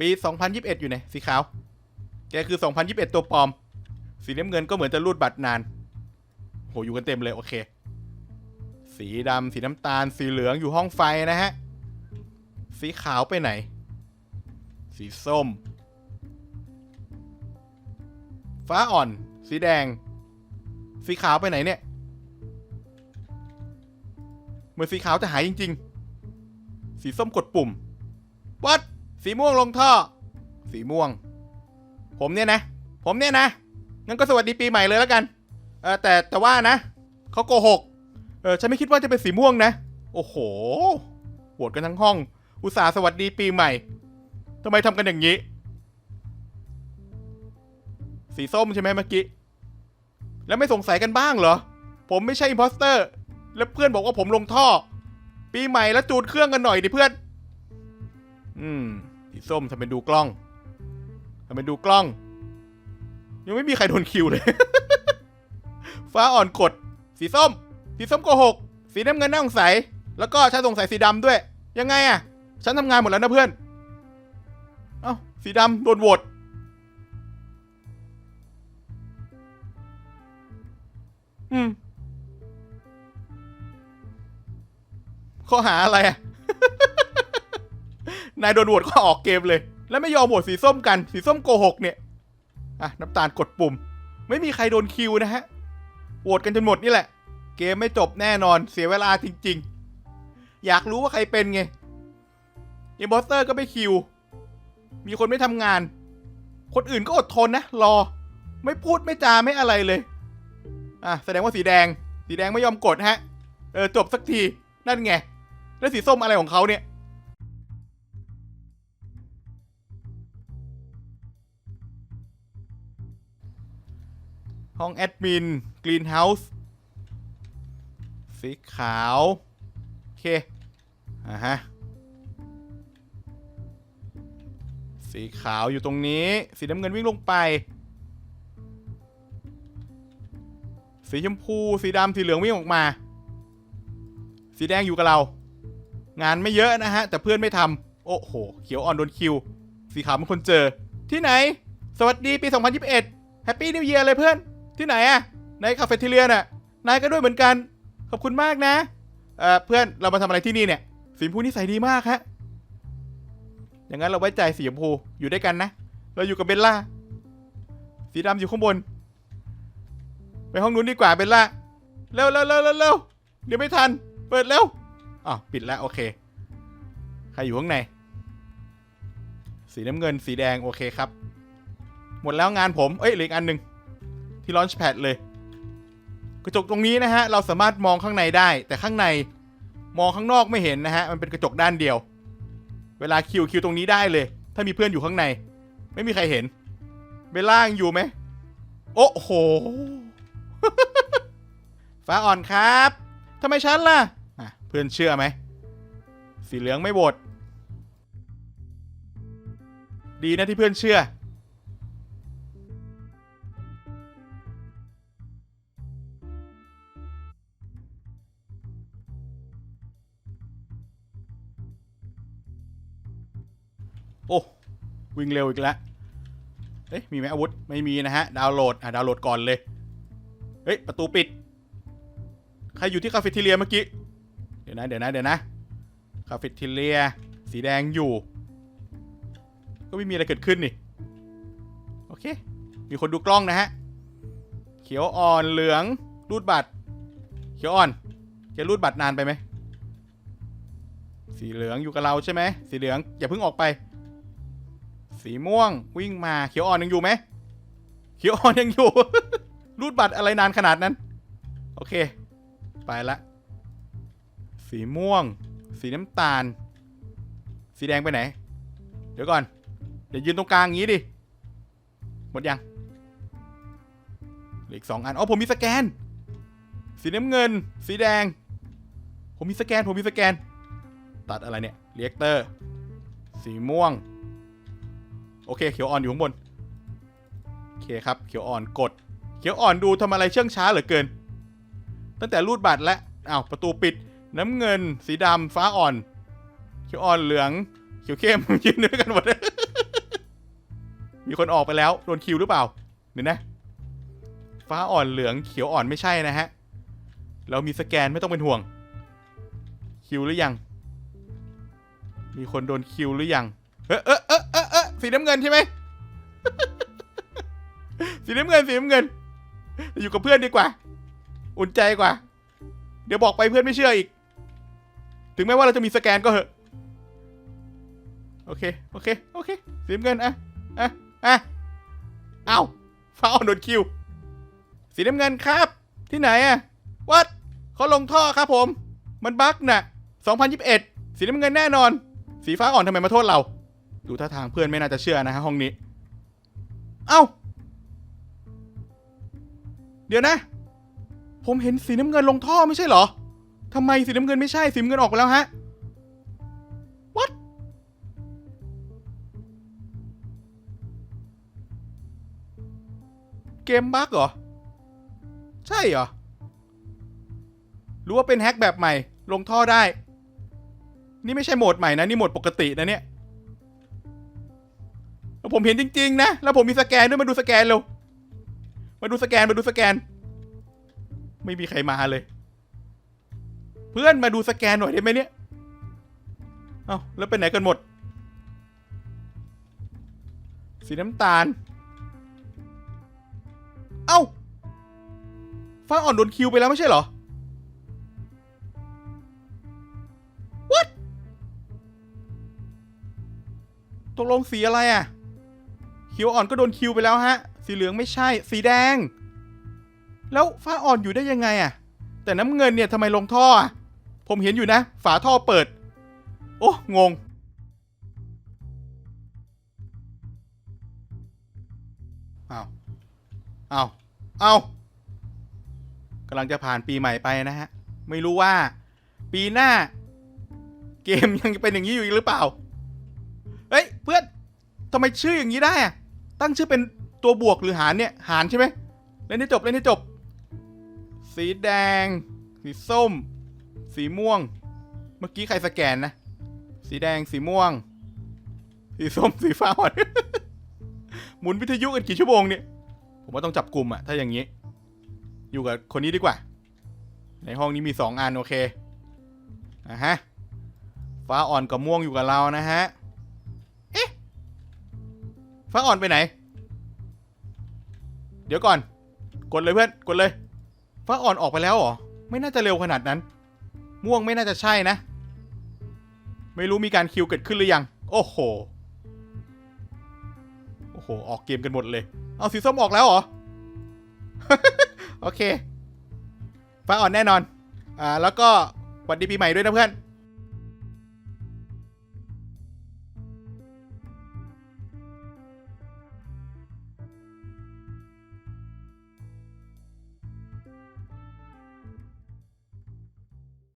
ปี 2021 อยู่ไหนสีขาว แกคือ 2021 ตัวปลอม สีน้ำเงินก็เหมือนจะรูดบัตรนาน โห อยู่กันเต็มเลย โอเค สีดำสีน้ำตาล สีเหลืองอยู่ห้องไฟนะฮะ สีขาวไปไหน สีส้ม ฟ้าอ่อน สีแดง สีขาวไปไหนเนี่ย เหมือนสีขาวจะหายจริง ๆ สีส้มกดปุ่ม สีม่วงลงท่อ สีม่วง ผมเนี่ยนะ ผมเนี่ยนะ งั้นก็สวัสดีปีใหม่เลยแล้วกัน เออแต่แต่ว่านะ เขาโกหก เออฉันไม่คิดว่าจะเป็นสีม่วงนะ โอ้โหโหวตกันทั้งห้อง อุตส่าห์สวัสดีปีใหม่ทำไมทำกันอย่างนี้ สีส้มใช่ไหมเมื่อกี้ แล้วไม่สงสัยกันบ้างเหรอ ผมไม่ใช่อิมพอสเตอร์ แล้วเพื่อนบอกว่าผมลงท่อ ปีใหม่แล้วจูดเครื่องกันหน่อยดิเพื่อน อืม สีส้มทำเป็นดูกล้องทำเป็นดูกล้อง ยังไม่มีใครโดนคิวเลย ฟ้าอ่อนกด สีส้ม สีส้มโกหก สีน้ำเงินน่าสงสัย แล้วก็ฉันสงสัยสีดำด้วย ยังไงอะฉันทำงานหมดแล้วนะเพื่อน เอ้า สีดำโดนโหวตอืมข้อหาอะไรอะ นายโดนโหวตก็ออกเกมเลย แล้วไม่ยอมโหวตสีส้มกัน สีส้มโกหกเนี่ย อะ น้ำตาลกดปุ่ม ไม่มีใครโดนคิวนะฮะ โหวตกันจนหมดนี่แหละ เกมไม่จบแน่นอน เสียเวลาจริง ๆ อยากรู้ว่าใครเป็นไงอิมพอสเตอร์ก็ไม่คิว มีคนไม่ทำงาน คนอื่นก็อดทนนะ รอ ไม่พูดไม่จาไม่อะไรเลย อะ แสดงว่าสีแดง สีแดงไม่ยอมกดฮะ เออ จบสักที นั่นไง แล้วสีส้มอะไรของเขาเนี่ย ห้องแอดมินกรีนเฮาส์สีขาว โอเค อ่าฮะ สีขาวอยู่ตรงนี้ สีน้ำเงินวิ่งลงไป สีชมพู สีดำสีเหลืองวิ่งออกมา สีแดงอยู่กับเรา งานไม่เยอะนะฮะ แต่เพื่อนไม่ทำโอ้โห เขียวอ่อนโดนคิว สีขาวเป็นคนเจอ ที่ไหน สวัสดีปี 2021แฮปปี้นิวเยียร์เลยเพื่อน ที่ไหนอะในคาเฟ่ทีเรียน่ะ นายก็ด้วยเหมือนกัน ขอบคุณมากนะ เอ่อเพื่อนเรามาทำอะไรที่นี่เนี่ยสีชมพูนิสัยดีมากฮะ อย่างนั้นเราไว้ใจสีชมพูอยู่ด้วยกันนะ เราอยู่กับเบลล่า สีดำอยู่ข้างบน ไปห้องนู้นดีกว่าเบลล่า เร็วเร็วเร็วเร็วเร็วเดี๋ยวไม่ทัน เปิดเร็วอ๋อปิดแล้วโอเค ใครอยู่ข้างใน สีน้ำเงิน สีแดงโอเคครับ หมดแล้วงานผม เอ้ยเหลืออีกอันหนึ่ง ที่ลอนช์แพดเลย กระจกตรงนี้นะฮะ เราสามารถมองข้างในได้ แต่ข้างในมองข้างนอกไม่เห็นนะฮะ มันเป็นกระจกด้านเดียว เวลาคิวคิวตรงนี้ได้เลย ถ้ามีเพื่อนอยู่ข้างใน ไม่มีใครเห็นเบลล่ายังอยู่ไหม โอ้โห ฟ้าอ่อนครับทำไมฉันล่ะะเพื่อนเชื่อไหม สีเหลืองไม่โหวตดีนะที่เพื่อนเชื่อ โอ้วิ่งเร็วอีกแล้วเอ๊ะมีไหมอาวุธไม่มีนะฮะดาวน์โหลดอะดาวน์โหลดก่อนเลยเฮ้ยประตูปิด ใครอยู่ที่คาเฟ่ทีเรียเมื่อกี้เดี๋ยวนะเดี๋ยวนะเดี๋ยวนะคาเฟ่ทีเรียสีแดงอยู่ ก็ไม่มีอะไรเกิดขึ้นนี่โอเค มีคนดูกล้องนะฮะเขียวอ่อนเหลืองรูดบัตร เขียวอ่อนแกรูดบัตรนานไปไหมสีเหลืองอยู่กับเราใช่ไหมสีเหลืองอย่าเพิ่งออกไป สีม่วงวิ่งมาเขียวอ่อนยังอยู่ไหมเขียวอ่อนยังอยู่ รูดบัตรอะไรนานขนาดนั้น โอเค ไปละ สีม่วง สีน้ำตาล สีแดงไปไหน เดี๋ยวก่อนเดี๋ยวยืนตรงกลางอย่างนี้ดิ หมดยังเหลืออีกสองอันอ๋อผมมีสแกน สีน้ำเงิน สีแดง ผมมีสแกน ผมมีสแกน ตัดอะไรเนี่ยเรียกเตอร์ สีม่วง โอเคเขียวอ่อนอยู่ข้างบนโอเคครับเขียวอ่อนกด เขียวอ่อนดูทำอะไรเชื่องช้าเหลือเกิน ตั้งแต่รูดบัตรและอ้าวประตูปิด น้ำเงิน สีดำฟ้าอ่อน เขียวอ่อนเหลือง เขียวเข้มยืนด้วยกันหมดมีคนออกไปแล้วโดนคิวหรือเปล่าเดี๋ยวนะ ฟ้าอ่อนเหลืองเขียวอ่อนไม่ใช่นะฮะเรามีสแกนไม่ต้องเป็นห่วง คิวหรือยัง มีคนโดนคิวหรือยังเออเออเออ สีน้ำเงินใช่ไหม สีน้ำเงินสีน้ำเงิน อยู่กับเพื่อนดีกว่า อุ่นใจกว่า เดี๋ยวบอกไปเพื่อนไม่เชื่ออีก ถึงแม้ว่าเราจะมีสแกนก็เหอะ โอเค โอเค โอเค สีน้ำเงินอะอะอะเอาฟ้าอ่อนโดนคิว สีน้ำเงินครับ ที่ไหนอะวัดเขาลงท่อครับผม มันบั๊กน่ะ2021 สีน้ำเงินแน่นอน สีฟ้าอ่อนทำไมมาโทษเรา ดูท่าทางเพื่อนไม่น่าจะเชื่อนะฮะห้องนี้ เอ้า เดี๋ยวนะ ผมเห็นสีน้ำเงินลงท่อไม่ใช่เหรอทำไมสีน้ำเงินไม่ใช่สีน้ำเงินออกไปแล้วฮะ What เกมบั๊กเหรอ ใช่เหรอ หรือว่าเป็นแฮ็กแบบใหม่ ลงท่อได้ นี่ไม่ใช่โหมดใหม่นะ นี่โหมดปกตินะเนี่ย ผมเห็นจริง ๆ นะ แล้วผมมีสแกนด้วยมาดูสแกนเร็ว มาดูสแกนมาดูสแกน ไม่มีใครมาเลย เพื่อนมาดูสแกนหน่อยได้ไหมเนี่ย เอา้าแล้วไปไหนกันหมด สีน้ำตาล เอ้าฟ้าอ่อนโดนคิวไปแล้วไม่ใช่เหรอ What ตกลงสีอะไรอะ เขียวอ่อนก็โดนคิวไปแล้วฮะ สีเหลืองไม่ใช่ สีแดง แล้วฟ้าอ่อนอยู่ได้ยังไงอะแต่น้ำเงินเนี่ยทำไมลงท่อ ผมเห็นอยู่นะ ฝาท่อเปิด โอ้งง เอาเอาเอากำลังจะผ่านปีใหม่ไปนะฮะ ไม่รู้ว่า ปีหน้า เกมยังเป็นอย่างนี้อยู่หรือเปล่า เฮ้ย เพื่อนทำไมชื่ออย่างนี้ได้อะ ตั้งชื่อเป็นตัวบวกหรือหารเนี่ย หารใช่ไหมเล่นให้จบเล่นให้จบ สีแดง สีส้ม สีม่วง เมื่อกี้ใครสแกนนะ สีแดงสีม่วง สีส้มสีฟ้าอ่อนหมุนวิทยุกันกี่ชั่วโมงเนี่ย ผมว่าต้องจับกลุ่มอะถ้าอย่างนี้ อยู่กับคนนี้ดีกว่า ในห้องนี้มีสองอันโอเคอะฮะ ฟ้าอ่อนกับม่วงอยู่กับเรานะฮะเอ๊ะ ฟ้าอ่อนไปไหน เดี๋ยวก่อน กดเลยเพื่อน กดเลย ฟ้าอ่อนออกไปแล้วเหรอ ไม่น่าจะเร็วขนาดนั้น ม่วงไม่น่าจะใช่นะ ไม่รู้มีการคิวเกิดขึ้นหรือยัง โอ้โห โอ้โห ออกเกมกันหมดเลย เอาสีส้มออกแล้วเหรอ โอเค ฟ้าอ่อนแน่นอน อ่า แล้วก็วัดดีปีใหม่ด้วยนะเพื่อน